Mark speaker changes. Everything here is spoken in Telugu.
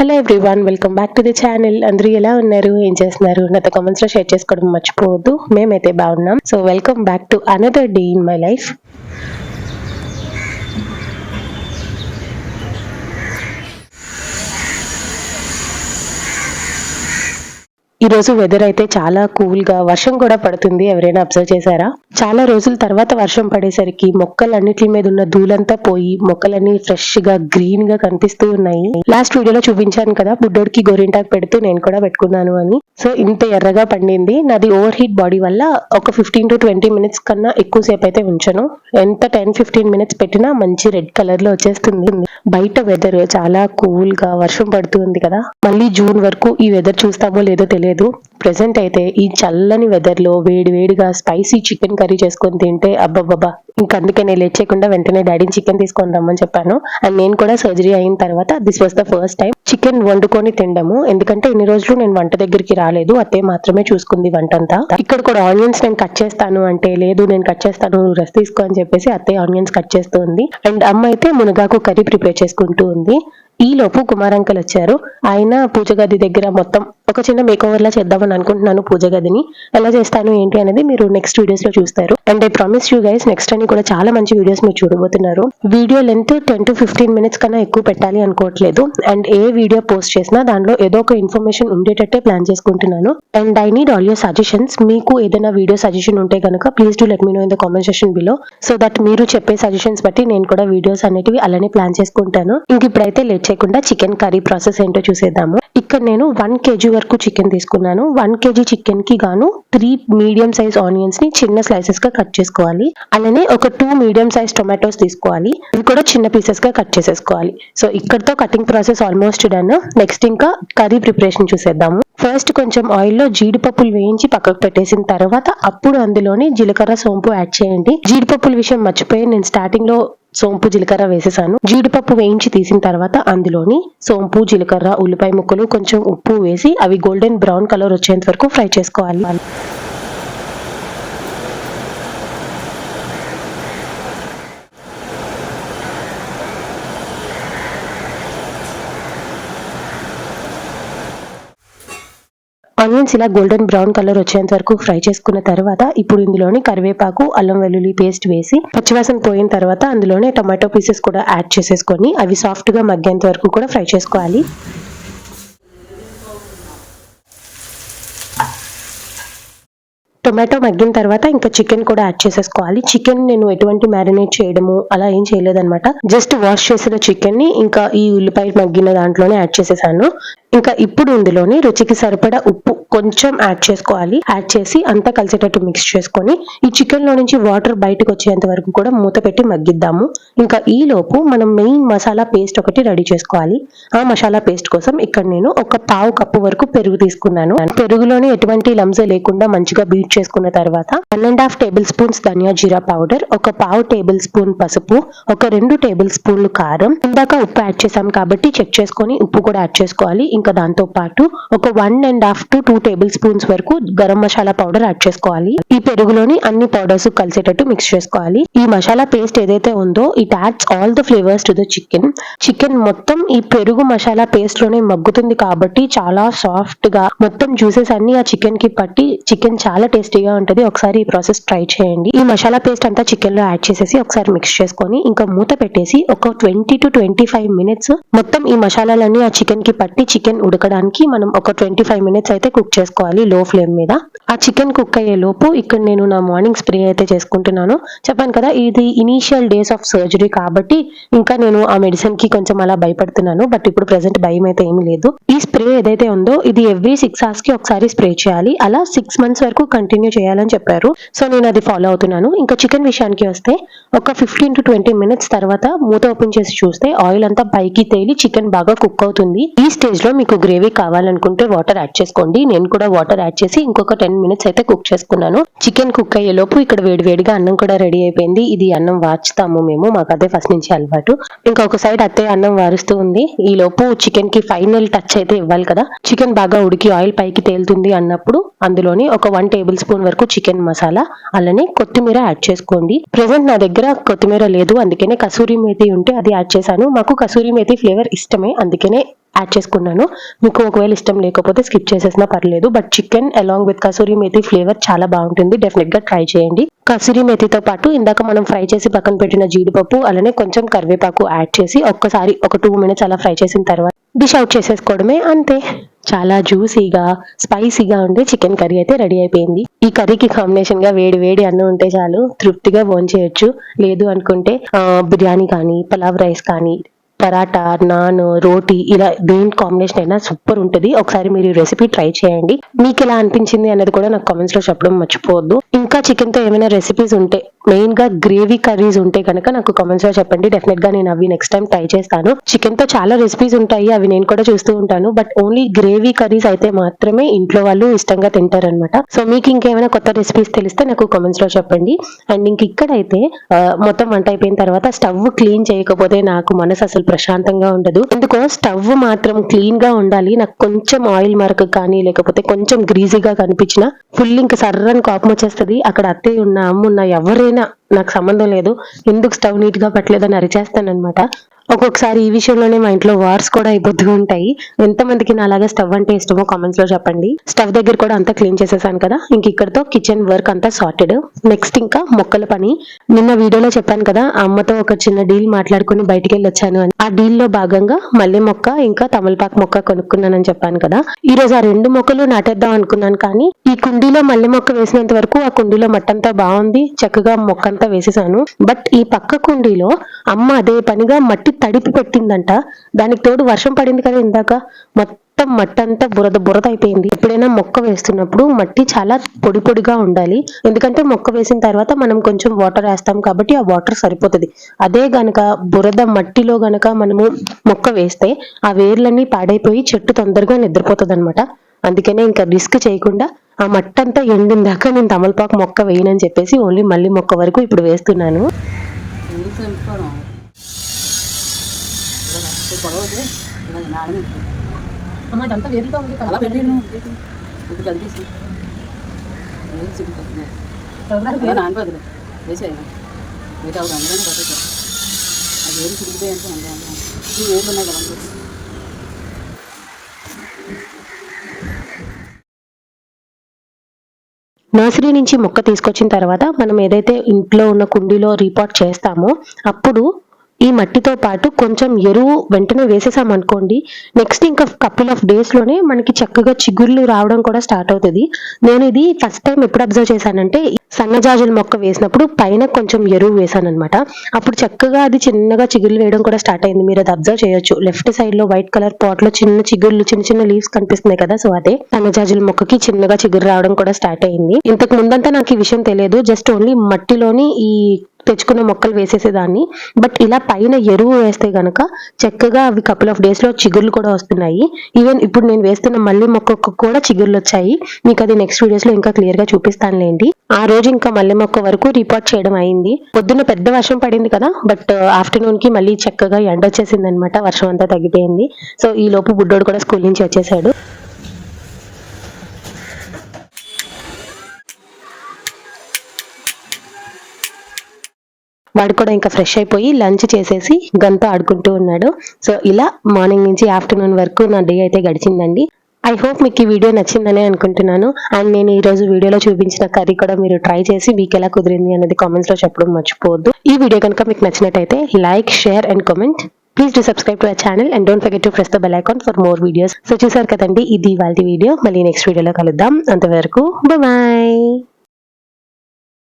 Speaker 1: Hello everyone welcome back to the channel. అందరూ ఎలా ఉన్నారు? ఏం చేస్తున్నారు? నాతో కామెంట్స్లో షేర్ చేసుకోవడం మర్చిపోవద్దు. మేమైతే బాగున్నాం. So welcome back to another day in my life ఈ రోజు వెదర్ అయితే చాలా కూల్గా వర్షం కూడా పడుతుంది. ఎవరైనా అబ్జర్వ్ చేశారా? చాలా రోజుల తర్వాత వర్షం పడేసరికి మొక్కలన్నిటి మీద ఉన్న ధూళంతా పోయి మొక్కలన్నీ ఫ్రెష్గా గ్రీన్గా కనిపిస్తూ ఉన్నాయి. లాస్ట్ వీడియోలో చూపించాను కదా బుడ్డోడికి గోరింటాకు పెడుతూ నేను కూడా పెట్టుకున్నాను అని. సో ఇంత ఎర్రగా పండింది. నాది ఓవర్ హీట్ బాడీ వల్ల ఒక ఫిఫ్టీన్ టు ట్వంటీ మినిట్స్ కన్నా ఎక్కువ సేపు అయితే ఉంచను. ఎంత టెన్ ఫిఫ్టీన్ మినిట్స్ పెట్టినా మంచి రెడ్ కలర్లో వచ్చేస్తుంది. బయట వెదర్ చాలా కూల్గా వర్షం పడుతుంది కదా. మళ్ళీ జూన్ వరకు ఈ వెదర్ చూస్తామో లేదో తెలియదు. ప్రెసెంట్ అయితే ఈ చల్లని వెదర్లో వేడి వేడిగా స్పైసీ చికెన్ కర్రీ చేసుకొని తింటే అబ్బబ్బబ్బా. ఇంక అందుకే నేను లేట్ చేయకుండా వెంటనే డాడీని చికెన్ తీసుకొని రమ్మని చెప్పాను. అండ్ నేను కూడా సర్జరీ అయిన తర్వాత this was the first time chicken వండుకొని తినడము. ఎందుకంటే ఇన్ని రోజులు నేను వంట దగ్గరికి రాలేదు. అత్తే మాత్రమే చూసుకుంది వంట అంతా ఇక్కడ కూడా ఆనియన్స్ నేను కట్ చేస్తాను అంటే లేదు నేను కట్ చేస్తాను రెస్ట్ తీసుకో అని చెప్పేసి అత్తే ఆనియన్స్ కట్ చేస్తుంది. అండ్ అమ్మ అయితే మునగాకు కర్రీ ప్రిపేర్ చేసుకుంటూ ఉంది. ఈ లోపు కుమార్ అంకల్ వచ్చారు. ఆయన పూజ గది దగ్గర మొత్తం ఒక చిన్న మేక్ ఓవర్ లా చేద్దామని అనుకుంటున్నాను పూజ గదిని. ఎలా చేస్తాను ఏంటి అనేది మీరు నెక్స్ట్ వీడియోస్లో చూస్తారు. And I promise you guys next అని కూడా చాలా మంచి వీడియోస్ మీరు చూడబోతున్నారు. Video length ten to fifteen minutes కన్నా ఎక్కువ పెట్టాలి అనుకోవట్లేదు. అండ్ ఏ వీడియో పోస్ట్ చేసినా దానిలో ఏదో ఒక ఇన్ఫర్మేషన్ ఉండేటట్టే ప్లాన్ చేసుకుంటున్నాను. And I need all your suggestions మీకు ఏదైనా వీడియో సజెషన్ ఉంటే కనుక please do let me know in the comment session below so that మీరు చెప్పే సజెషన్స్ బట్టి నేను కూడా వీడియోస్ అనేటివి అలానే ప్లాన్ చేసుకుంటాను. ఇంక ఇప్పుడైతే లేట్ చేయకుండా చికెన్ కర్రీ ప్రాసెస్ ఏంటో చూసేద్దాము. ఇక్కడ నేను వన్ కేజీ వరకు చికెన్ తీసుకున్నాను. వన్ కేజీ చికెన్కి గాను త్రీ మీడియం సైజ్ ఆనియన్స్ని చిన్న స్లైసెస్గా కట్ చేసుకోవాలి. అలానే ఒక టూ మీడియం సైజ్ టొమాటోస్ తీసుకోవాలి. ఇవి కూడా చిన్న పీసెస్గా కట్ చేసేసుకోవాలి. సో ఇక్కడతో cutting process almost done next ఇంకా కర్రీ ప్రిపరేషన్ చూసేద్దాము. ఫస్ట్ కొంచెం ఆయిల్లో జీడిపప్పులు వేయించి పక్కకు పెట్టేసిన తర్వాత అప్పుడు అందులోనే జీలకర్ర సోంపు యాడ్ చేయండి. జీడిపప్పుల విషయం మర్చిపోయి నేను స్టార్టింగ్లో సోంపు జీలకర్ర వేసేసాను. జీడిపప్పు వేయించి తీసిన తర్వాత అందులోని సోంపు జీలకర్ర ఉల్లిపాయ ముక్కలు కొంచెం ఉప్పు వేసి అవి గోల్డెన్ బ్రౌన్ కలర్ వచ్చేంత వరకు ఫ్రై చేసుకోవాలి. ఆనియన్స్ ఇలా గోల్డెన్ బ్రౌన్ కలర్ వచ్చేంత వరకు ఫ్రై చేసుకున్న తర్వాత ఇప్పుడు ఇందులోని కరివేపాకు అల్లం వెల్లుల్లి పేస్ట్ వేసి పచ్చివాసన పోయిన తర్వాత అందులోనే టమాటో పీసెస్ కూడా యాడ్ చేసేసుకొని అవి సాఫ్ట్గా మగ్గేంత వరకు కూడా ఫ్రై చేసుకోవాలి. టొమాటో మగ్గిన తర్వాత ఇంకా చికెన్ కూడా యాడ్ చేసేసుకోవాలి. చికెన్ నేను ఎటువంటి మ్యారినేట్ చేయడము అలా ఏం చేయలేదనమాట జస్ట్ వాష్ చేసిన చికెన్ని ఇంకా ఈ ఉల్లిపాయ మగ్గిన దాంట్లోనే యాడ్ చేసేసాను. ఇంకా ఇప్పుడు ఇందులోని రుచికి సరిపడా ఉప్పు కొంచెం యాడ్ చేసుకోవాలి. యాడ్ చేసి అంతా కలిసేటట్టు మిక్స్ చేసుకొని ఈ చికెన్లో నుంచి వాటర్ బయటకు వచ్చేంత వరకు కూడా మూత పెట్టి మగ్గిద్దాము. ఇంకా ఈ లోపు మనం మెయిన్ మసాలా పేస్ట్ ఒకటి రెడీ చేసుకోవాలి. ఆ మసాలా పేస్ట్ కోసం ఇక్కడ నేను ఒక పావు కప్పు వరకు పెరుగు తీసుకున్నాను. పెరుగులోని ఎటువంటి లంజ లేకుండా మంచిగా బీట్ చేసుకున్న తర్వాత one and half tablespoons ధనియా జీరా పౌడర్ ఒక పావు టేబుల్ స్పూన్ పసుపు ఒక రెండు టేబుల్ స్పూన్లు కారం. ఇందాక ఉప్పు యాడ్ చేసాం కాబట్టి చెక్ చేసుకొని ఉప్పు కూడా యాడ్ చేసుకోవాలి. ఇంకా దాంతో పాటు ఒక one and half to two tablespoons వరకు గరం మసాలా పౌడర్ యాడ్ చేసుకోవాలి. ఈ పెరుగులోని అన్ని పౌడర్స్ కలిసేటట్టు మిక్స్ చేసుకోవాలి. ఈ మసాలా పేస్ట్ ఏదైతే ఉందో it adds all the flavours to the chicken chicken మొత్తం ఈ పెరుగు మసాలా పేస్ట్లోనే మగ్గుతుంది కాబట్టి చాలా సాఫ్ట్గా మొత్తం జ్యూసెస్ అన్ని ఆ చికెన్కి పట్టి చికెన్ చాలా టేస్టీగా ఉంటుంది. ఒకసారి ఈ ప్రాసెస్ ట్రై చేయండి. ఈ మసాలా పేస్ట్ అంతా చికెన్లో యాడ్ చేసేసి ఒకసారి మిక్స్ చేసుకొని ఇంకా మూత పెట్టేసి ఒక twenty to twenty five minutes మొత్తం ఈ మసాలాలన్నీ ఆ చికెన్కి పట్టి చికెన్ ఉడకడానికి మనం ఒక ట్వంటీ ఫైవ్ మినిట్స్ అయితే కుక్ చేసుకోవాలి లో ఫ్లేమ్ మీద. ఆ చికెన్ కుక్ అయ్యే లోపు ఇక్కడ నేను నా మార్నింగ్ స్ప్రే అయితే చేసుకుంటున్నాను. చెప్పాను కదా ఇది ఇనీషియల్ డేస్ ఆఫ్ సర్జరీ కాబట్టి ఇంకా నేను ఆ మెడిసిన్కి కొంచెం అలా భయపడుతున్నాను. బట్ ఇప్పుడు ప్రెసెంట్ భయం అయితే ఏమీ లేదు. ఈ స్ప్రే ఏదైతే ఉందో ఇది ఎవ్రీ సిక్స్ అవర్స్కి ఒకసారి స్ప్రే చేయాలి. అలా సిక్స్ మంత్స్ వరకు కంటిన్యూ కంటిన్యూ చేయాలని చెప్పారు. సో నేను అది ఫాలో అవుతున్నాను. ఇంకా చికెన్ విషయానికి వస్తే ఒక ఫిఫ్టీన్ టు ట్వంటీ మినిట్స్ తర్వాత మూత ఓపెన్ చేసి చూస్తే ఆయిల్ అంతా పైకి తేలి చికెన్ బాగా కుక్ అవుతుంది. ఈ స్టేజ్లో మీకు గ్రేవీ కావాలనుకుంటే వాటర్ యాడ్ చేసుకోండి. నేను కూడా వాటర్ యాడ్ చేసి ఇంకొక టెన్ మినిట్స్ అయితే కుక్ చేసుకున్నాను. చికెన్ కుక్ అయ్యే లోపు ఇక్కడ వేడి వేడిగా అన్నం కూడా రెడీ అయిపోయింది. ఇది అన్నం వార్చుతాము మేము. మాకు అదే ఫస్ట్ నుంచి అలవాటు. ఇంకా ఒక సైడ్ అత్తయ్య అన్నం వారుస్తూ ఉంది. ఈ లోపు చికెన్కి ఫైనల్ టచ్ అయితే ఇవ్వాలి కదా. చికెన్ బాగా ఉడికి ఆయిల్ పైకి తేలుతుంది అన్నప్పుడు అందులోని ఒక వన్ టేబుల్ స్పూన్ వరకు చికెన్ మసాలా అలానే కొత్తిమీర యాడ్ చేసుకోండి. ప్రెసెంట్ నా దగ్గర కొత్తిమీర లేదు అందుకనే కసూరి మేతి ఉంటే అది యాడ్ చేశాను. మాకు కసూరి మేతి ఫ్లేవర్ ఇష్టమే అందుకనే యాడ్ చేసుకున్నాను. మీకు ఒకవేళ ఇష్టం లేకపోతే స్కిప్ చేసేసినా పర్లేదు but chicken along with kasuri methi flavour చాలా బాగుంటుంది. డెఫినెట్గా ట్రై చేయండి. కసూరి మేతితో పాటు ఇందాక మనం ఫ్రై చేసి పక్కన పెట్టిన జీడిపప్పు అలానే కొంచెం కరివేపాకు యాడ్ చేసి ఒక్కసారి ఒక టూ మినిట్స్ అలా ఫ్రై చేసిన తర్వాత డిష్ అవుట్ చేసేసుకోవడమే అంతే. చాలా జ్యూసీగా స్పైసీగా ఉండే చికెన్ కర్రీ అయితే రెడీ అయిపోయింది. ఈ కర్రీకి కాంబినేషన్గా వేడి వేడి అన్నం ఉంటే చాలు తృప్తిగా భోంచేయొచ్చు లేదు అనుకుంటే బిర్యానీ కానీ పలావ్ రైస్ కానీ పరాటా నాన్ రోటీ ఇలా దేని కాంబినేషన్ అయినా సూపర్ ఉంటుంది. ఒకసారి మీరు ఈ రెసిపీ ట్రై చేయండి. మీకు ఎలా అనిపించింది అనేది కూడా నాకు కామెంట్స్లో చెప్పడం మర్చిపోవద్దు. ఇంకా చికెన్తో ఏమైనా రెసిపీస్ ఉంటే మెయిన్గా గ్రేవీ కర్రీస్ ఉంటే కనుక నాకు కామెంట్స్లో చెప్పండి. డెఫినెట్గా నేను అవి నెక్స్ట్ టైం ట్రై చేస్తాను. చికెన్తో చాలా రెసిపీస్ ఉంటాయి. అవి నేను కూడా చూస్తూ ఉంటాను. బట్ ఓన్లీ గ్రేవీ కర్రీస్ అయితే మాత్రమే ఇంట్లో వాళ్ళు ఇష్టంగా తింటారనమాట సో మీకు ఇంకేమైనా కొత్త రెసిపీస్ తెలిస్తే నాకు కామెంట్స్లో చెప్పండి. అండ్ ఇంక ఇక్కడైతే మొత్తం వంట అయిపోయిన తర్వాత స్టవ్ క్లీన్ చేయకపోతే నాకు మనసు అసలు ప్రశాంతంగా ఉండదు. అందుకో స్టవ్ మాత్రం క్లీన్గా ఉండాలి. నాకు కొంచెం ఆయిల్ మరక కానీ లేకపోతే కొంచెం గ్రీజీగా కనిపించిన ఫుల్ ఇంకా సర్రని కోపం వచ్చేస్తుంది. అక్కడ అత్తయ్య ఉన్న అమ్మ ఉన్న ఎవరైనా నాకు సంబంధం లేదు. ఎందుకు స్టవ్ నీట్గా పెట్టలేదని అరిచేస్తానన్నమాట. ఒక్కొక్కసారి ఈ విషయంలోనే మా ఇంట్లో వార్స్ కూడా అయిపోతూ ఉంటాయి. ఎంతమందికి నా అలాగే స్టవ్ అంటే ఇష్టమో కామెంట్స్లో చెప్పండి. స్టవ్ దగ్గర కూడా అంతా క్లీన్ చేసేసాను కదా. ఇంక ఇక్కడతో కిచెన్ వర్క్ అంతా సార్టెడ్ నెక్స్ట్ ఇంకా మొక్కల పని. నిన్న వీడియోలో చెప్పాను కదా అమ్మతో ఒక చిన్న డీల్ మాట్లాడుకుని బయటికి వెళ్ళి వచ్చాను అని. ఆ డీల్లో భాగంగా మల్లె మొక్క ఇంకా తమలపాకు మొక్క కొనుక్కున్నానని చెప్పాను కదా. ఈ రోజు ఆ రెండు మొక్కలు నాటేద్దాం అనుకున్నాను కానీ ఈ కుండీలో మల్లె మొక్క వేసినంత వరకు ఆ కుండీలో మట్టంతా బాగుంది. చక్కగా మొక్క అంతా వేసేసాను. బట్ ఈ పక్క కుండీలో అమ్మ అదే పనిగా మట్టి తడిపి పెట్టిందంట. దానికి తోడు వర్షం పడింది కదా ఇందాక. మొత్తం మట్టి అంతా బురద బురద అయిపోయింది. ఎప్పుడైనా మొక్క వేస్తున్నప్పుడు మట్టి చాలా పొడి పొడిగా ఉండాలి. ఎందుకంటే మొక్క వేసిన తర్వాత మనం కొంచెం వాటర్ వేస్తాం కాబట్టి ఆ వాటర్ సరిపోతుంది. అదే గనక బురద మట్టిలో గనక మనము మొక్క వేస్తే ఆ వేర్లన్నీ పాడైపోయి చెట్టు తొందరగా నిద్రపోతుంది అనమాట అందుకనే ఇంకా రిస్క్ చేయకుండా ఆ మట్టి అంతా ఎండిన దాకా నేను తమలపాకు మొక్క వేయనని చెప్పేసి ఓన్లీ మళ్ళీ మొక్క వరకు ఇప్పుడు వేస్తున్నాను.
Speaker 2: ఎందుకు నాడమే
Speaker 1: అమ్మ వేరుగా ఉంది
Speaker 2: అలా పెట్టాను ఇప్పుడు కలిపేసి ఏం అది అంటే ఉన్నాయి కదా
Speaker 1: నర్సరీ నుంచి మొక్క తీసుకొచ్చిన తర్వాత మనం ఏదైతే ఇంట్లో ఉన్న కుండీలో రీపాట్ చేస్తామో అప్పుడు ఈ మట్టితో పాటు కొంచెం ఎరువు వెంటనే వేసేసాం అనుకోండి. నెక్స్ట్ ఇంకా కపుల్ ఆఫ్ డేస్లోనే మనకి చక్కగా చిగుర్లు రావడం కూడా స్టార్ట్ అవుతుంది. నేను ఇది ఫస్ట్ టైం ఎప్పుడు అబ్జర్వ్ చేశానంటే సన్నజాజుల మొక్క వేసినప్పుడు పైన కొంచెం ఎరువు వేసాను అనమాట అప్పుడు చక్కగా అది చిన్నగా చిగుర్లు వేయడం కూడా స్టార్ట్ అయింది. మీరు అది అబ్జర్వ్ చేయొచ్చు. లెఫ్ట్ సైడ్లో వైట్ కలర్ పాట్లో చిన్న చిగుర్లు చిన్న చిన్న లీవ్స్ కనిపిస్తున్నాయి కదా సో అదే సన్నజాజుల మొక్కకి చిన్నగా చిగురు రావడం కూడా స్టార్ట్ అయింది. ఇంతకు ముందంతా నాకు ఈ విషయం తెలియదు. జస్ట్ ఓన్లీ మట్టిలోని ఈ తెచ్చుకున్న మొక్కలు వేసేసేదాన్ని. బట్ ఇలా పైన ఎరువు వేస్తే గనక చక్కగా అవి కపుల్ ఆఫ్ డేస్లో చిగుర్లు కూడా వస్తున్నాయి. ఈవెన్ ఇప్పుడు నేను వేస్తున్న మళ్ళీ మొక్కకు కూడా చిగుర్లు వచ్చాయి. మీకు అది నెక్స్ట్ వీడియోస్లో ఇంకా క్లియర్గా చూపిస్తానులేండి. ఆ రోజు ఇంకా మల్లె మొక్క వరకు రిపోర్ట్ చేయడం అయింది. పొద్దున్న పెద్ద వర్షం పడింది కదా బట్ ఆఫ్టర్నూన్ uh, కి మళ్ళీ చక్కగా ఎండ వచ్చేసింది అనమాట వర్షం అంతా తగ్గిపోయింది. సో ఈ లోపు బుడ్డోడు కూడా స్కూల్ నుంచి వచ్చేసాడు. వాడు కూడా ఇంకా ఫ్రెష్ అయిపోయి లంచ్ చేసేసి గంతో ఆడుకుంటూ ఉన్నాడు. సో ఇలా మార్నింగ్ నుంచి ఆఫ్టర్నూన్ వరకు నా డే అయితే గడిచిందండి. ఐ హోప్ మీకు ఈ వీడియో నచ్చిందనే అనుకుంటున్నాను. అండ్ నేను ఈ రోజు వీడియోలో చూపించిన కర్రీ కూడా మీరు ట్రై చేసి మీకు ఎలా కుదిరింది అనేది కామెంట్స్లో చెప్పడం మర్చిపోవద్దు. ఈ వీడియో కనుక మీకు నచ్చినట్టయితే like share and comment please do subscribe to our channel and don't forget to press the bell icon for more videos so చూసారు కదండి ఇది వాళ్ళ వీడియో. మళ్ళీ నెక్స్ట్ వీడియోలో కలుద్దాం. అంతవరకు బాయ్